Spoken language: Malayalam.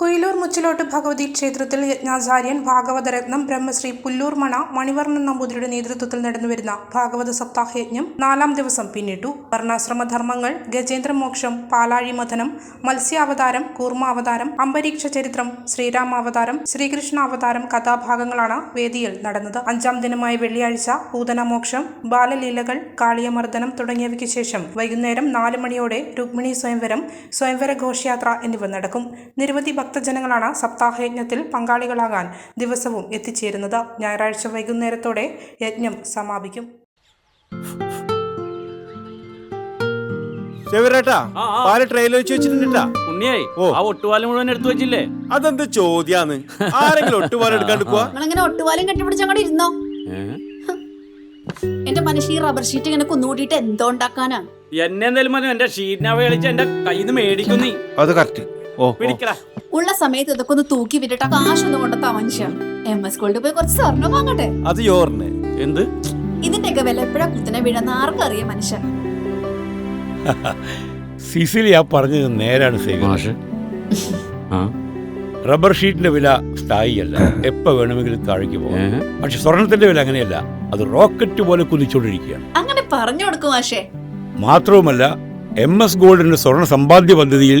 കുയിലൂർ മുച്ചിലോട്ട് ഭഗവതി ക്ഷേത്രത്തിൽ യജ്ഞാചാര്യൻ ഭാഗവതരത്നം ബ്രഹ്മശ്രീ പുല്ലൂർ മണ മണിവർണൻ നമ്പൂതിരിയുടെ നേതൃത്വത്തിൽ നടന്നുവരുന്ന ഭാഗവത സപ്താഹ യജ്ഞം നാലാം ദിവസം പിന്നിട്ടു. വർണാശ്രമധർമ്മങ്ങൾ ഗജേന്ദ്രമോക്ഷം പാലാഴി മഥനം മത്സ്യാവതാരം കൂർമാവതാരം അംബരീക്ഷ ചരിത്രം ശ്രീരാമാവതാരം ശ്രീകൃഷ്ണാവതാരം കഥാഭാഗങ്ങളാണ് വേദിയിൽ നടന്നത്. അഞ്ചാം ദിനമായ വെള്ളിയാഴ്ച പൂതനമോക്ഷം ബാലലീലകൾ കാളിയമർദ്ദനം തുടങ്ങിയവയ്ക്ക് ശേഷം വൈകുന്നേരം നാല് മണിയോടെ രുക്മിണി സ്വയംവരം സ്വയംവര ഘോഷയാത്ര എന്നിവ നടക്കും. നിരവധി ഭക്തജനങ്ങളാണ് സപ്താഹയജ്ഞത്തിൽ പങ്കാളികളാകാൻ ദിവസവും എത്തിച്ചേരുന്നത്. ഞായറാഴ്ച വൈകുന്നേരത്തോടെ യജ്ഞം സമാപിക്കും. ട്രെയിലർ വെച്ച് വെച്ചിട്ടുണ്ടാ ഉണ്ണിയായി ആ ഒട്ടുപാലം മുഴുവൻ എടുത്തു വെച്ചില്ലേ? അതെന്ത് ചോദ്യാന്ന്? ആരെങ്കിലും ഒട്ടുപാലം എടുക്കാണ്ട് പോവാ നിങ്ങളിങ്ങനെ ഒട്ടുപാലും കെട്ടിപ്പിടിച്ച് അങ്ങോട്ട് ഇരുന്നോ? എന്റെ മനുഷ്യ ഈ റബ്ബർ ഷീറ്റ് ഇങ്ങനെ കുന്നുകൂട്ടിയിട്ട് എന്തോ ഉണ്ടാക്കാനാ? എന്നെ എന്തായാലും എന്റെ ഷീറ്റിനെ എന്റെ കയ്യിൽ നിന്ന് അത് കറക്റ്റ് ഓ. പിടിക്കടാ. ഉള്ള സമയത്ത് ഇതൊക്കെ ഒന്ന് തൂക്കി വിട്ടിട്ട് കാശ് കാശൊന്നും കൊണ്ട മനുഷ്യ എം എസ് സ്കൂളിൽ പോയി കുറച്ച് സ്വർണം വാങ്ങട്ടെ? അത് യോറിന്. എന്ത്? ഇതിന്റെയൊക്കെ വില എപ്പോഴാ കുത്തിനെ വീഴുന്ന ആർക്കും അറിയാം മനുഷ്യ സിസിലി ആ പറഞ്ഞത് നേരാണ് സേവ റബ്ബർ ഷീറ്റിന്റെ വില സ്ഥായിയല്ല. എപ്പോ വേണമെങ്കിലും താഴേക്ക് പോകാം. പക്ഷെ സ്വർണത്തിന്റെ വില അങ്ങനെയല്ല. അത് റോക്കറ്റ് പോലെ കുതിച്ചുകൊണ്ടിരിക്കുകയാണ്. അങ്ങനെ പറഞ്ഞു കൊടുക്കും മാഷേ. മാത്രവുമല്ല എം എസ് ഗോൾഡിന്റെ സ്വർണ സമ്പാദ്യ പദ്ധതിയിൽ